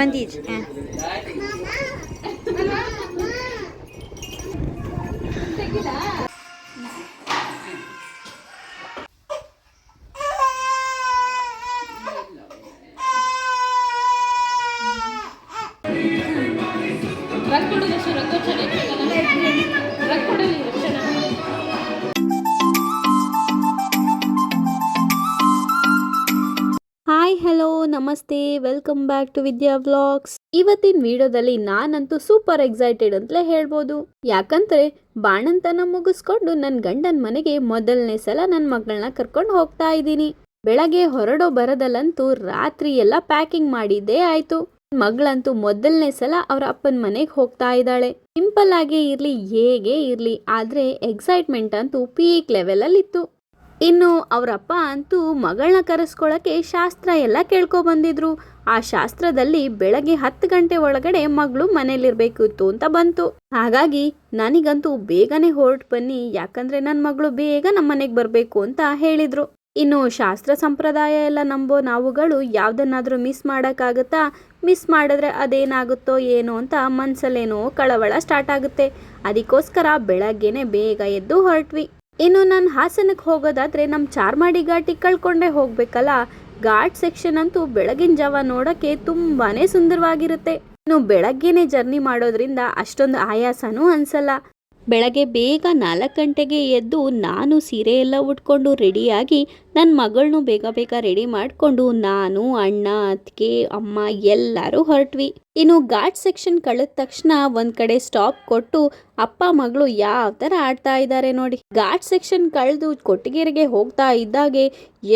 妈妈妈妈妈妈妈。ನಮಸ್ತೆ welcome back to Vidya vlogs ಇವತ್ತಿನ ವಿಡಿಯೋದಲ್ಲಿ ನಾನಂತೂ ಸೂಪರ್ ಎಕ್ಸೈಟೆಡ್ ಅಂತಲೇ ಹೇಳ್ಬೋದು. ಯಾಕಂದ್ರೆ ಬಾಣಂತನ ಮುಗಿಸ್ಕೊಂಡು ನನ್ನ ಗಂಡನ ಮನೆಗೆ ಮೊದಲನೇ ಸಲ ನನ್ನ ಮಗಳನ್ನ ಕರ್ಕೊಂಡು ಹೋಗ್ತಾ ಇದ್ದೀನಿ. ಬೆಳಗ್ಗೆ ಹೊರಡೋ ಬರದಲ್ಲಂತೂ ರಾತ್ರಿ ಎಲ್ಲ ಪ್ಯಾಕಿಂಗ್ ಮಾಡಿದ್ದೇ ಆಯ್ತು. ಮಗಳಂತೂ ಮೊದಲನೇ ಸಲ ಅವರ ಅಪ್ಪನ ಮನೆಗೆ ಹೋಗ್ತಾ ಇದ್ದಾಳೆ. ಸಿಂಪಲ್ ಆಗೇ ಇರ್ಲಿ, ಹೇಗೆ ಇರ್ಲಿ, ಆದ್ರೆ ಎಕ್ಸೈಟ್ಮೆಂಟ್ ಅಂತೂ ಪೀಕ್ ಲೆವೆಲಲ್ಲಿತ್ತು ಇನ್ನು ಅವರಪ್ಪ ಅಂತೂ ಮಗಳನ್ನ ಕರೆಸ್ಕೊಳ್ಳೋಕ್ಕೆ ಶಾಸ್ತ್ರ ಎಲ್ಲ ಕೇಳ್ಕೊಬಂದಿದ್ರು ಆ ಶಾಸ್ತ್ರದಲ್ಲಿ ಬೆಳಗ್ಗೆ ಹತ್ತು ಗಂಟೆ ಒಳಗಡೆ ಮಗಳು ಮನೇಲಿರಬೇಕಿತ್ತು ಅಂತ ಬಂತು. ಹಾಗಾಗಿ ನನಗಂತೂ ಬೇಗನೆ ಹೊರಟು ಬನ್ನಿ, ಯಾಕಂದ್ರೆ ನನ್ನ ಮಗಳು ಬೇಗ ನಮ್ಮ ಮನೆಗೆ ಬರಬೇಕು ಅಂತ ಹೇಳಿದ್ರು. ಇನ್ನು ಶಾಸ್ತ್ರ ಸಂಪ್ರದಾಯ ಎಲ್ಲ ನಂಬೋ ನಾವುಗಳು ಯಾವುದನ್ನಾದರೂ ಮಿಸ್ ಮಾಡೋಕ್ಕಾಗುತ್ತಾ? ಮಿಸ್ ಮಾಡಿದ್ರೆ ಅದೇನಾಗುತ್ತೋ ಏನೋ ಅಂತ ಮನ್ಸಲ್ಲೇನೋ ಕಳವಳ ಸ್ಟಾರ್ಟ್ ಆಗುತ್ತೆ. ಅದಕ್ಕೋಸ್ಕರ ಬೆಳಗ್ಗೆನೆ ಬೇಗ ಎದ್ದು ಹೊರಟ್ವಿ. ಇನ್ನು ನಾನು ಹಾಸನಕ್ಕೆ ಹೋಗೋದಾದರೆ ನಮ್ಮ ಚಾರ್ಮಾಡಿ ಘಾಟಿ ಕಳ್ಕೊಂಡೇ ಹೋಗಬೇಕಲ್ಲ? ಘಾಟ್ ಸೆಕ್ಷನ್ ಅಂತೂ ಬೆಳಗಿನ ಜಾವ ನೋಡೋಕ್ಕೆ ತುಂಬಾ ಸುಂದರವಾಗಿರುತ್ತೆ. ಇನ್ನು ಬೆಳಗ್ಗೆನೇ ಜರ್ನಿ ಮಾಡೋದ್ರಿಂದ ಅಷ್ಟೊಂದು ಆಯಾಸನೂ ಅನಿಸಲ್ಲ. ಬೆಳಗ್ಗೆ ಬೇಗ ನಾಲ್ಕು ಗಂಟೆಗೆ ಎದ್ದು ನಾನು ಸೀರೆ ಎಲ್ಲ ಉಟ್ಕೊಂಡು ರೆಡಿಯಾಗಿ ನನ್ನ ಮಗಳನ್ನೂ ಬೇಗ ಬೇಗ ರೆಡಿ ಮಾಡಿಕೊಂಡು ನಾನು, ಅಣ್ಣ, ಅತ್ತಿಗೆ, ಅಮ್ಮ ಎಲ್ಲರೂ ಹೊರಟ್ವಿ. ಇನ್ನು ಘಾಟ್ ಸೆಕ್ಷನ್ ಕಳೆದ ತಕ್ಷಣ ಒಂದ್ ಕಡೆ ಸ್ಟಾಪ್ ಕೊಟ್ಟು ಅಪ್ಪ, ಮಗಳು ಯಾವ ಥರ ಆಡ್ತಾ ಇದ್ದಾರೆ ನೋಡಿ. ಘಾಟ್ ಸೆಕ್ಷನ್ ಕಳೆದು ಕೊಟ್ಟಿಗೆರೆಗೆ ಹೋಗ್ತಾ ಇದ್ದಾಗೆ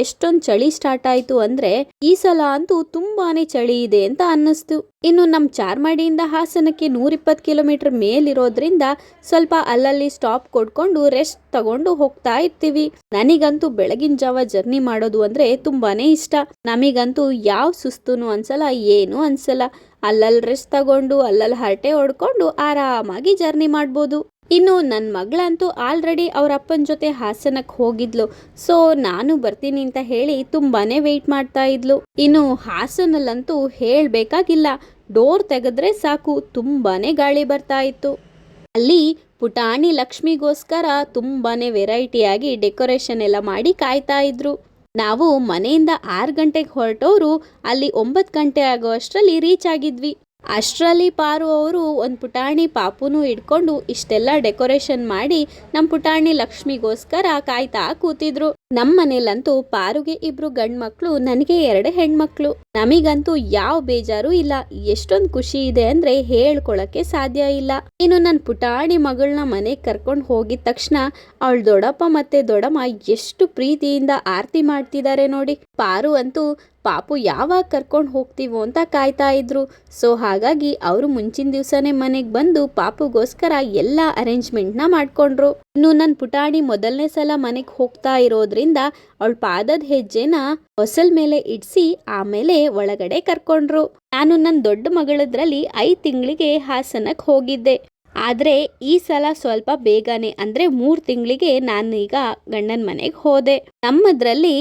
ಎಷ್ಟೊಂದು ಚಳಿ ಸ್ಟಾರ್ಟ್ ಆಯ್ತು ಅಂದ್ರೆ ಈ ಸಲ ಅಂತೂ ತುಂಬಾನೇ ಚಳಿ ಇದೆ ಅಂತ ಅನ್ನಿಸ್ತು. ಇನ್ನು ನಮ್ಮ ಚಾರ್ಮಾಡಿಯಿಂದ ಹಾಸನಕ್ಕೆ ನೂರಿಪ್ಪತ್ತು ಕಿಲೋಮೀಟರ್ ಮೇಲಿರೋದ್ರಿಂದ ಸ್ವಲ್ಪ ಅಲ್ಲಲ್ಲಿ ಸ್ಟಾಪ್ ಕೊಡ್ಕೊಂಡು ರೆಸ್ಟ್ ತಗೊಂಡು ಹೋಗ್ತಾ ಇರ್ತೀವಿ. ನನಗಂತೂ ಬೆಳಗಿನ ಜಾವ ಜರ್ನಿ ಮಾಡೋದು ಅಂದ್ರೆ ತುಂಬಾನೇ ಇಷ್ಟ. ನಮಿಗಂತೂ ಯಾವ ಸುಸ್ತುನು ಅನ್ಸಲ್ಲ, ಏನೂ ಅನ್ಸಲ್ಲ. ಅಲ್ಲಲ್ಲಿ ರೆಸ್ಟ್ ತಗೊಂಡು ಅಲ್ಲಲ್ಲಿ ಹರಟೆ ಹೊಡ್ಕೊಂಡು ಆರಾಮಾಗಿ ಜರ್ನಿ ಮಾಡ್ಬೋದು. ಇನ್ನು ನನ್ನ ಮಗಳಂತೂ ಆಲ್ರೆಡಿ ಅವ್ರ ಅಪ್ಪನ ಜೊತೆ ಹಾಸನಕ್ಕೆ ಹೋಗಿದ್ಲು. ಸೊ ನಾನು ಬರ್ತೀನಿ ಅಂತ ಹೇಳಿ ತುಂಬಾನೇ ವೆಯ್ಟ್ ಮಾಡ್ತಾ ಇದ್ಲು. ಇನ್ನು ಹಾಸನಲ್ಲಂತೂ ಹೇಳ್ಬೇಕಾಗಿಲ್ಲ. ಡೋರ್ ತೆಗೆದ್ರೆ ಸಾಕು, ತುಂಬಾನೇ ಗಾಳಿ ಬರ್ತಾ ಇತ್ತು. ಅಲ್ಲಿ ಪುಟಾಣಿ ಲಕ್ಷ್ಮಿಗೋಸ್ಕರ ತುಂಬಾ ವೆರೈಟಿಯಾಗಿ ಡೆಕೋರೇಷನ್ ಎಲ್ಲ ಮಾಡಿ ಕಾಯ್ತಾ ಇದ್ರು. ನಾವು ಮನೆಯಿಂದ ಆರು ಗಂಟೆಗೆ ಹೊರಟೋರು ಅಲ್ಲಿ ಒಂಬತ್ತು ಗಂಟೆ ಆಗೋ ಅಷ್ಟರಲ್ಲಿ ರೀಚ್ ಆಗಿದ್ವಿ. ಅಷ್ಟರಲ್ಲಿ ಪಾರು ಅವರು ಒಂದು ಪುಟಾಣಿ ಪಾಪುನು ಇಟ್ಕೊಂಡು ಇಷ್ಟೆಲ್ಲ ಡೆಕೋರೇಷನ್ ಮಾಡಿ ನಮ್ಮ ಪುಟಾಣಿ ಲಕ್ಷ್ಮಿಗೋಸ್ಕರ ಕಾಯ್ತಾ ಕೂತಿದ್ರು. ನಮ್ಮ ಮನೇಲಂತೂ ಪಾರುಗೆ ಇಬ್ರು ಗಂಡ್ಮಕ್ಳು, ನನಗೆ ಎರಡು ಹೆಣ್ಮಕ್ಳು. ನಮಿಗಂತೂ ಯಾವ ಬೇಜಾರು ಇಲ್ಲ. ಎಷ್ಟೊಂದು ಖುಷಿ ಇದೆ ಅಂದ್ರೆ ಹೇಳ್ಕೊಳಕ್ಕೆ ಸಾಧ್ಯ ಇಲ್ಲ. ಇನ್ನು ನನ್ನ ಪುಟಾಣಿ ಮಗಳನ್ನ ಮನೆಗೆ ಕರ್ಕೊಂಡು ಹೋಗಿದ ತಕ್ಷಣ ಅವಳ ದೊಡ್ಡಪ್ಪ ಮತ್ತೆ ದೊಡ್ಡಮ್ಮ ಎಷ್ಟು ಪ್ರೀತಿಯಿಂದ ಆರತಿ ಮಾಡ್ತಿದ್ದಾರೆ ನೋಡಿ. ಪಾರು ಅಂತೂ ಪಾಪು ಯಾವಾಗ ಕರ್ಕೊಂಡು ಹೋಗ್ತೀವೋ ಅಂತ ಕಾಯ್ತಾ ಇದ್ರು. ಸೊ ಹಾಗಾಗಿ ಅವರು ಮುಂಚಿನ ದಿವಸನೇ ಮನೆಗೆ ಬಂದು ಪಾಪುಗೋಸ್ಕರ ಎಲ್ಲ ಅರೇಂಜ್ಮೆಂಟ್ನ ಮಾಡ್ಕೊಂಡ್ರು. ಇನ್ನು ನನ್ನ ಪುಟಾಣಿ ಮೊದಲನೇ ಸಲ ಮನೆಗೆ ಹೋಗ್ತಾ ಇರೋದ್ರಿಂದ ಅವಳ ಪಾದದ ಹೆಜ್ಜೆನ ಹೊಸಲ್ ಮೇಲೆ ಇಡಿಸಿ ಆಮೇಲೆ ಒಳಗಡೆ ಕರ್ಕೊಂಡ್ರು. ನಾನು ನನ್ನ ದೊಡ್ಡ ಮಗಳದ್ರಲ್ಲಿ ಐದು ತಿಂಗಳಿಗೆ ಹಾಸನಕ್ಕೆ ಹೋಗಿದ್ದೆ. ಆದರೆ ಈ ಸಲ ಸ್ವಲ್ಪ ಬೇಗನೆ, ಅಂದರೆ ಮೂರು ತಿಂಗಳಿಗೆ ನಾನೀಗ ಗಂಡನ ಮನೆಗೆ ಹೋದೆ. ನಮ್ಮದ್ರಲ್ಲಿ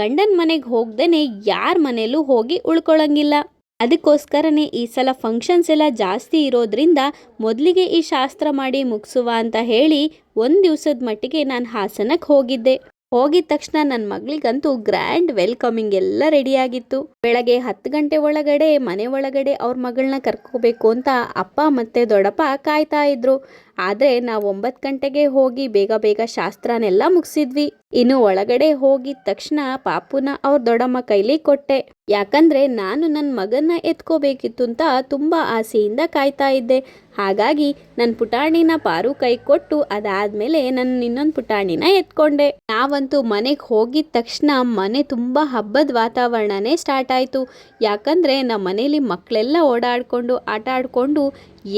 ಗಂಡನ ಮನೆಗೆ ಹೋಗ್ದೇ ಯಾರ ಮನೇಲೂ ಹೋಗಿ ಉಳ್ಕೊಳಂಗಿಲ್ಲ. ಅದಕ್ಕೋಸ್ಕರನೇ ಈ ಸಲ ಫಂಕ್ಷನ್ಸ್ ಎಲ್ಲ ಜಾಸ್ತಿ ಇರೋದ್ರಿಂದ ಮೊದಲಿಗೆ ಈ ಶಾಸ್ತ್ರ ಮಾಡಿ ಮುಗಿಸುವ ಅಂತ ಹೇಳಿ ಒಂದು ದಿವಸದ ಮಟ್ಟಿಗೆ ನಾನು ಹಾಸನಕ್ಕೆ ಹೋಗಿದ್ದೆ. ಹೋಗಿದ ತಕ್ಷಣ ನನ್ನ ಮಗಳಿಗಂತೂ ಗ್ರ್ಯಾಂಡ್ ವೆಲ್ಕಮಿಂಗ್ ಎಲ್ಲ ರೆಡಿಯಾಗಿತ್ತು ಬೆಳಗ್ಗೆ ಹತ್ತು ಗಂಟೆ ಒಳಗಡೆ ಮನೆ ಒಳಗಡೆ ಅವ್ರ ಮಗಳನ್ನ ಕರ್ಕೋಬೇಕು ಅಂತ ಅಪ್ಪ ಮತ್ತೆ ದೊಡ್ಡಪ್ಪ ಕಾಯ್ತಾ ಇದ್ರು. ಆದರೆ ನಾವು ಒಂಬತ್ತು ಗಂಟೆಗೆ ಹೋಗಿ ಬೇಗ ಬೇಗ ಶಾಸ್ತ್ರನೆಲ್ಲ ಮುಗಿಸಿದ್ವಿ. ಇನ್ನು ಒಳಗಡೆ ಹೋಗಿದ ತಕ್ಷಣ ಪಾಪುನ ಅವ್ರ ದೊಡ್ಡಮ್ಮ ಕೈಲಿ ಕೊಟ್ಟೆ. ಯಾಕಂದ್ರೆ ನಾನು ನನ್ನ ಮಗನ್ನ ಎತ್ಕೋಬೇಕಿತ್ತು ಅಂತ ತುಂಬಾ ಆಸೆಯಿಂದ ಕಾಯ್ತಾ ಇದ್ದೆ. ಹಾಗಾಗಿ ನನ್ನ ಪುಟಾಣಿನ ಪಾರು ಕೈ ಕೊಟ್ಟು ಅದಾದ್ಮೇಲೆ ನನ್ನ ಇನ್ನೊಂದು ಪುಟಾಣಿನ ಎತ್ಕೊಂಡೆ. ನಾವಂತೂ ಮನೆಗೆ ಹೋಗಿದ ತಕ್ಷಣ ಮನೆ ತುಂಬಾ ಹಬ್ಬದ ವಾತಾವರಣನೇ ಸ್ಟಾರ್ಟ್ ಆಯ್ತು. ಯಾಕಂದ್ರೆ ನಮ್ಮ ಮನೇಲಿ ಮಕ್ಕಳೆಲ್ಲ ಓಡಾಡ್ಕೊಂಡು ಆಟ ಆಡ್ಕೊಂಡು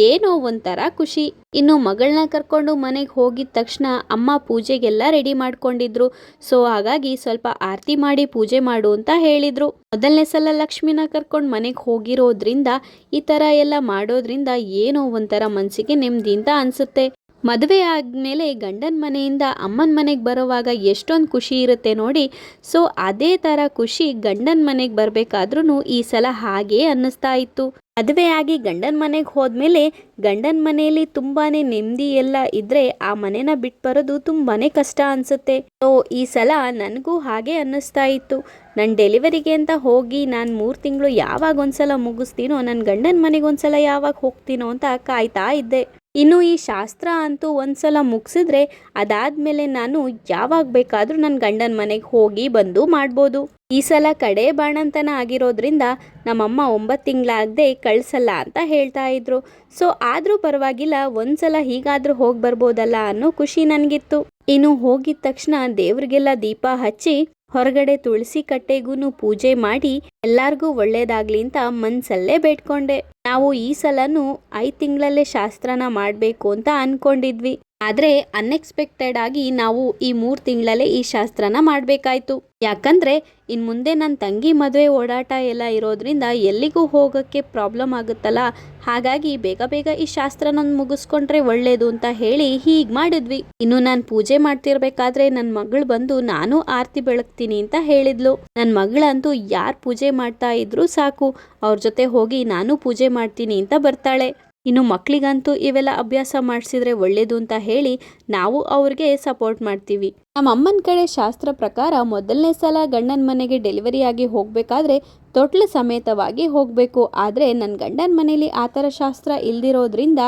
ಏನೋ ಒಂಥರ ಖುಷಿ. ಇನ್ನು ಮಗಳನ್ನ ಕರ್ಕೊಂಡು ಮನೆಗೆ ಹೋಗಿದ ತಕ್ಷಣ ಅಮ್ಮ ಪೂಜೆಗೆಲ್ಲ ರೆಡಿ ಮಾಡ್ಕೊಂಡಿದ್ರು. ಸೊ ಹಾಗಾಗಿ ಸ್ವಲ್ಪ ಆರತಿ ಮಾಡಿ ಪೂಜೆ ಮಾಡು ಅಂತ ಹೇಳಿದ್ರು. ಮೊದಲನೇ ಸಲ ಲಕ್ಷ್ಮಿನ ಕರ್ಕೊಂಡು ಮನೆಗೆ ಹೋಗಿರೋದ್ರಿಂದ ಈ ಥರ ಎಲ್ಲ ಮಾಡೋದ್ರಿಂದ ಏನೋ ಒಂಥರ ಮನಸ್ಸಿಗೆ ನೆಮ್ಮದಿ ಅಂತ ಅನಿಸುತ್ತೆ. ಮದುವೆ ಆದಮೇಲೆ ಗಂಡನ ಮನೆಯಿಂದ ಅಮ್ಮನ ಮನೆಗೆ ಬರೋವಾಗ ಎಷ್ಟೊಂದು ಖುಷಿ ಇರುತ್ತೆ ನೋಡಿ. ಸೊ ಅದೇ ಥರ ಖುಷಿ ಗಂಡನ ಮನೆಗೆ ಬರಬೇಕಾದ್ರೂ ಈ ಸಲ ಹಾಗೇ ಅನ್ನಿಸ್ತಾ ಇತ್ತು. ಮದುವೆಯಾಗಿ ಗಂಡನ ಮನೆಗೆ ಹೋದ್ಮೇಲೆ ಗಂಡನ ಮನೆಯಲ್ಲಿ ತುಂಬಾ ನೆಮ್ಮದಿ ಎಲ್ಲ ಇದ್ರೆ ಆ ಮನೆನ ಬಿಟ್ಟು ಬರೋದು ತುಂಬಾ ಕಷ್ಟ ಅನಿಸುತ್ತೆ. ಸೊ ಈ ಸಲ ನನಗೂ ಹಾಗೆ ಅನ್ನಿಸ್ತಾ ಇತ್ತು. ನನ್ನ ಡೆಲಿವರಿಗೆ ಅಂತ ಹೋಗಿ ನಾನು ಮೂರು ತಿಂಗಳು ಯಾವಾಗ ಒಂದ್ಸಲ ಮುಗಿಸ್ತೀನೋ ನನ್ನ ಗಂಡನ ಮನೆಗೆ ಒಂದ್ಸಲ ಯಾವಾಗ ಹೋಗ್ತೀನೋ ಅಂತ ಕಾಯ್ತಾ ಇದ್ದೆ. ಇನ್ನು ಈ ಶಾಸ್ತ್ರ ಅಂತೂ ಒಂದ್ಸಲ ಮುಗಿಸಿದ್ರೆ ಅದಾದ್ಮೇಲೆ ನಾನು ಯಾವಾಗ ಬೇಕಾದರೂ ನನ್ನ ಗಂಡನ ಮನೆಗೆ ಹೋಗಿ ಬಂದು ಮಾಡ್ಬೋದು. ಈ ಸಲ ಕಡೆ ಬಾಣಂತನ ಆಗಿರೋದ್ರಿಂದ ನಮ್ಮಮ್ಮ ಒಂಬತ್ತು ತಿಂಗಳಾಗದೆ ಕಳಿಸಲ್ಲ ಅಂತ ಹೇಳ್ತಾ ಇದ್ರು. ಸೊ, ಆದರೂ ಪರವಾಗಿಲ್ಲ ಒಂದ್ಸಲ ಹೀಗಾದರೂ ಹೋಗಿ ಬರ್ಬೋದಲ್ಲ ಅನ್ನೋ ಖುಷಿ ನನಗಿತ್ತು. ಇನ್ನು ಹೋಗಿದ ತಕ್ಷಣ ದೇವ್ರಿಗೆಲ್ಲ ದೀಪ ಹಚ್ಚಿ ಹೊರಗಡೆ ತುಳಸಿ ಕಟ್ಟೆಗೂ ಪೂಜೆ ಮಾಡಿ ಎಲ್ಲಾರ್ಗೂ ಒಳ್ಳೇದಾಗ್ಲಿ ಅಂತ ಮನ್ಸಲ್ಲೇ ಬೇಡ್ಕೊಂಡೆ. ನಾವು ಈ ಸಲನೂ ಐದು ತಿಂಗಳಲ್ಲೇ ಶಾಸ್ತ್ರನ ಮಾಡಬೇಕು ಅಂತ ಅನ್ಕೊಂಡಿದ್ವಿ. ಆದ್ರೆ ಅನ್ಎಕ್ಸ್ಪೆಕ್ಟೆಡ್ ಆಗಿ ನಾವು ಈ ಮೂರು ತಿಂಗಳಲ್ಲೇ ಈ ಶಾಸ್ತ್ರನ ಮಾಡ್ಬೇಕಾಯ್ತು. ಯಾಕಂದ್ರೆ ಇನ್ ಮುಂದೆ ನನ್ನ ತಂಗಿ ಮದುವೆ ಓಡಾಟ ಎಲ್ಲ ಇರೋದ್ರಿಂದ ಎಲ್ಲಿಗೂ ಹೋಗಕ್ಕೆ ಪ್ರಾಬ್ಲಮ್ ಆಗುತ್ತಲ್ಲ? ಹಾಗಾಗಿ ಬೇಗ ಬೇಗ ಈ ಶಾಸ್ತ್ರನ ಮುಗಿಸ್ಕೊಂಡ್ರೆ ಒಳ್ಳೇದು ಅಂತ ಹೇಳಿ ಹೀಗ್ ಮಾಡಿದ್ವಿ. ಇನ್ನು ನಾನು ಪೂಜೆ ಮಾಡ್ತಿರ್ಬೇಕಾದ್ರೆ ನನ್ನ ಮಗಳು ಬಂದು ನಾನು ಆರತಿ ಬೆಳಗ್ತೀನಿ ಅಂತ ಹೇಳಿದ್ಲು. ನನ್ನ ಮಗಳಂತೂ ಯಾರು ಪೂಜೆ ಮಾಡ್ತಾ ಇದ್ರು ಸಾಕು. ಅವ್ರ ಜೊತೆ ಹೋಗಿ ನಾನು ಪೂಜೆ ಮಾಡ್ತೀನಿ ಅಂತ ಬರ್ತಾಳೆ. ಇನ್ನು ಮಕ್ಕಳಿಗಂತೂ ಇವೆಲ್ಲ ಅಭ್ಯಾಸ ಮಾಡಿಸಿದ್ರೆ ಒಳ್ಳೇದು ಅಂತ ಹೇಳಿ ನಾವು ಅವ್ರಿಗೆ ಸಪೋರ್ಟ್ ಮಾಡ್ತೀವಿ. ನಮ್ಮ ಅಮ್ಮನ ಕಡೆ ಶಾಸ್ತ್ರ ಪ್ರಕಾರ ಮೊದಲನೇ ಸಲ ಗಂಡನ ಮನೆಗೆ ಡೆಲಿವರಿ ಆಗಿ ಹೋಗಬೇಕಾದ್ರೆ ತೊಟ್ಲು ಸಮೇತವಾಗಿ ಹೋಗಬೇಕು. ಆದರೆ ನನ್ನ ಗಂಡನ ಮನೇಲಿ ಆ ಥರ ಶಾಸ್ತ್ರ ಇಲ್ದಿರೋದ್ರಿಂದ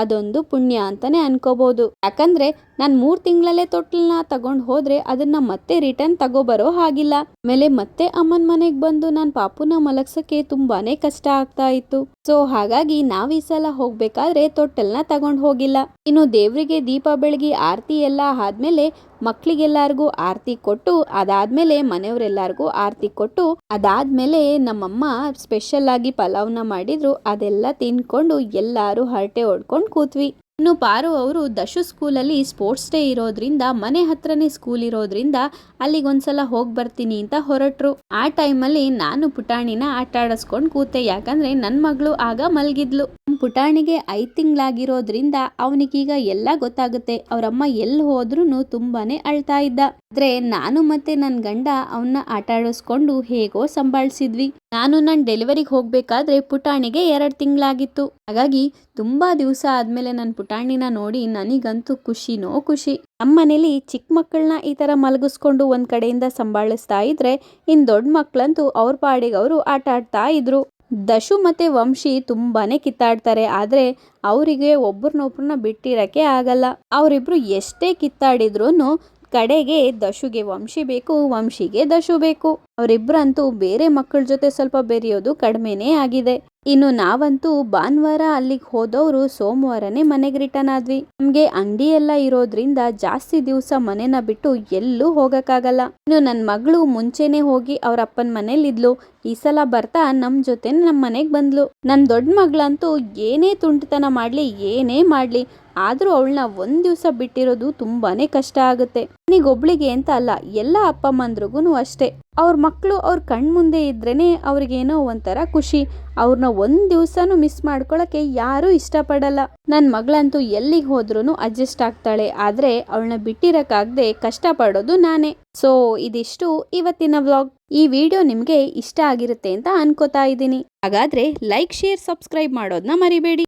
ಅದೊಂದು ಪುಣ್ಯ ಅಂತಲೇ ಅನ್ಕೋಬೋದು. ಯಾಕಂದರೆ ನಾನು ಮೂರು ತಿಂಗಳಲ್ಲೇ ತೊಟ್ಲನ್ನ ತಗೊಂಡು ಹೋದರೆ ಅದನ್ನು ಮತ್ತೆ ರಿಟರ್ನ್ ತಗೋಬರೋ ಹಾಗಿಲ್ಲ. ಆಮೇಲೆ ಮತ್ತೆ ಅಮ್ಮನ ಮನೆಗೆ ಬಂದು ನಾನು ಪಾಪುನ ಮಲಗ್ಸೋಕ್ಕೆ ತುಂಬಾ ಕಷ್ಟ ಆಗ್ತಾ ಇತ್ತು. ಸೊ ಹಾಗಾಗಿ ನಾವು ಈ ಸಲ ಹೋಗಬೇಕಾದ್ರೆ ತೊಟ್ಟಲ್ನ ತಗೊಂಡು ಹೋಗಿಲ್ಲ. ಇನ್ನು ದೇವರಿಗೆ ದೀಪ ಬೆಳಗಿ, ಆರತಿ ಎಲ್ಲ ಆದ್ಮೇಲೆ ಮಕ್ಳಿಗೆಲ್ಲರಿಗೂ ಆರತಿ ಕೊಟ್ಟು, ಅದಾದ್ಮೇಲೆ ಮನೆಯವರೆಲ್ಲರಿಗೂ ಆರತಿ ಕೊಟ್ಟು, ಅದಾದ್ಮೇಲೆ ನಮ್ಮಮ್ಮ ಸ್ಪೆಷಲ್ ಆಗಿ ಪಲಾವ್ನ ಮಾಡಿದ್ರು, ಅದೆಲ್ಲ ತಿನ್ಕೊಂಡು ಎಲ್ಲರೂ ಹರಟೆ ಹೊಡ್ಕೊಂಡು ಕೂತ್ವಿ. ಇನ್ನು ಪಾರು ಅವರು ದಶು ಸ್ಕೂಲಲ್ಲಿ ಸ್ಪೋರ್ಟ್ಸ್ ಡೇ ಇರೋದ್ರಿಂದ, ಮನೆ ಹತ್ರನೇ ಸ್ಕೂಲ್ ಇರೋದ್ರಿಂದ ಅಲ್ಲಿಗೊಂದ್ಸಲ ಹೋಗಿ ಬರ್ತೀನಿ ಅಂತ ಹೊರಟ್ರು. ಆ ಟೈಮಲ್ಲಿ ನಾನು ಪುಟಾಣಿನ ಆಟ ಆಡಿಸ್ಕೊಂಡು ಕೂತೆ, ಯಾಕಂದ್ರೆ ನನ್ನ ಮಗಳು ಆಗ ಮಲಗಿದ್ಲು. ಪುಟಾಣಿಗೆ ಐದು ತಿಂಗಳಾಗಿರೋದ್ರಿಂದ ಅವನಿಗೀಗ ಎಲ್ಲ ಗೊತ್ತಾಗುತ್ತೆ. ಅವರಮ್ಮ ಎಲ್ಲಿ ಹೋದ್ರೂ ತುಂಬಾನೇ ಅಳ್ತಾ ಇದ್ದ. ಆದರೆ ನಾನು ಮತ್ತೆ ನನ್ನ ಗಂಡ ಅವನ್ನ ಆಟ ಆಡಿಸ್ಕೊಂಡು ಹೇಗೋ ಸಂಭಾಳಿಸಿದ್ವಿ. ನಾನು ನನ್ನ ಡೆಲಿವರಿಗೆ ಹೋಗಬೇಕಾದ್ರೆ ಪುಟಾಣಿಗೆ ಎರಡು ತಿಂಗಳಾಗಿತ್ತು. ಹಾಗಾಗಿ ತುಂಬಾ ದಿವಸ ಆದಮೇಲೆ ನನ್ನ ಪುಟಾಣಿನ ನೋಡಿ ನನಗಂತೂ ಖುಷಿನೋ ಖುಷಿ. ನಮ್ಮ ಮನೇಲಿ ಚಿಕ್ಕ ಮಕ್ಕಳನ್ನ ಈ ಥರ ಮಲಗಿಸ್ಕೊಂಡು ಒಂದು ಕಡೆಯಿಂದ ಸಂಭಾಳಿಸ್ತಾ ಇದ್ರೆ ಇನ್ ದೊಡ್ಡ ಮಕ್ಕಳಂತೂ ಅವ್ರ ಪಾಡಿಗೆ ಅವರು ಆಟ ಆಡ್ತಾ ಇದ್ರು. ದಶು ಮತ್ತೆ ವಂಶಿ ತುಂಬಾನೇ ಕಿತ್ತಾಡ್ತಾರೆ, ಆದ್ರೆ ಅವರಿಗೆ ಒಬ್ರನ್ನೊಬ್ರನ್ನ ಬಿಟ್ಟಿರೋಕ್ಕೆ ಆಗಲ್ಲ. ಅವರಿಬ್ರು ಎಷ್ಟೇ ಕಿತ್ತಾಡಿದ್ರು ಕಡೆಗೆ ದಶುಗೆ ವಂಶಿ ಬೇಕು, ವಂಶಿಗೆ ದಶು ಬೇಕು. ಅವರಿಬ್ರಂತೂ ಬೇರೆ ಮಕ್ಕಳ ಜೊತೆ ಸ್ವಲ್ಪ ಬೆರೆಯೋದು ಕಡಿಮೆನೇ ಆಗಿದೆ. ಇನ್ನು ನಾವಂತೂ ಭಾನುವಾರ ಅಲ್ಲಿಗೆ ಹೋದವರು ಸೋಮವಾರನೇ ಮನೆಗೆ ರಿಟರ್ನ್ ಆದ್ವಿ. ನಮ್ಗೆ ಅಂಗಡಿ ಎಲ್ಲ ಇರೋದ್ರಿಂದ ಜಾಸ್ತಿ ದಿವಸ ಮನೆನ ಬಿಟ್ಟು ಎಲ್ಲೂ ಹೋಗಕ್ಕಾಗಲ್ಲ. ಇನ್ನು ನನ್ನ ಮಗಳು ಮುಂಚೆನೆ ಹೋಗಿ ಅವ್ರ ಅಪ್ಪನ ಮನೇಲಿದ್ಲು ಈ ಸಲ ಬರ್ತಾ ನಮ್ ಜೊತೆ ನಮ್ಮ ಮನೆಗೆ ಬಂದ್ಲು. ನನ್ನ ದೊಡ್ಡ ಮಗಳಂತೂ ಏನೇ ತುಂಟತನ ಮಾಡ್ಲಿ, ಏನೇ ಮಾಡ್ಲಿ, ಆದ್ರೂ ಅವಳನ್ನ ಒಂದು ದಿವಸ ಬಿಟ್ಟಿರೋದು ತುಂಬಾನೇ ಕಷ್ಟ ಆಗುತ್ತೆ. ನನಗೊಬ್ಳಿಗೆ ಅಂತ ಅಲ್ಲ, ಎಲ್ಲ ಅಪ್ಪ ಅಮ್ಮಂದ್ರಿಗೂ ಅಷ್ಟೇ. ಅವ್ರ ಮಕ್ಕಳು ಅವ್ರ ಕಣ್ ಮುಂದೆ ಇದ್ರೇನೆ ಅವ್ರಿಗೇನೋ ಒಂಥರ ಖುಷಿ. ಅವ್ರನ್ನ ಒಂದು ದಿವ್ಸನೂ ಮಿಸ್ ಮಾಡ್ಕೊಳಕ್ಕೆ ಯಾರೂ ಇಷ್ಟಪಡಲ್ಲ. ನನ್ನ ಮಗಳಂತೂ ಎಲ್ಲಿಗೆ ಹೋದ್ರೂ ಅಡ್ಜಸ್ಟ್ ಆಗ್ತಾಳೆ. ಆದ್ರೆ ಅವಳನ್ನ ಬಿಟ್ಟಿರಕ್ಕಾಗದೆ ಕಷ್ಟಪಡೋದು ನಾನೇ. ಸೊ ಇದಿಷ್ಟು ಇವತ್ತಿನ ವ್ಲಾಗ್ ಈ ವಿಡಿಯೋ ನಿಮಗೆ ಇಷ್ಟ ಆಗಿರುತ್ತೆ ಅಂತ ಅನ್ಕೋತಾ ಇದ್ದೀನಿ. ಹಾಗಾದ್ರೆ ಲೈಕ್ ಶೇರ್ ಸಬ್ಸ್ಕ್ರೈಬ್ ಮಾಡೋದನ್ನ ಮರಿಬೇಡಿ.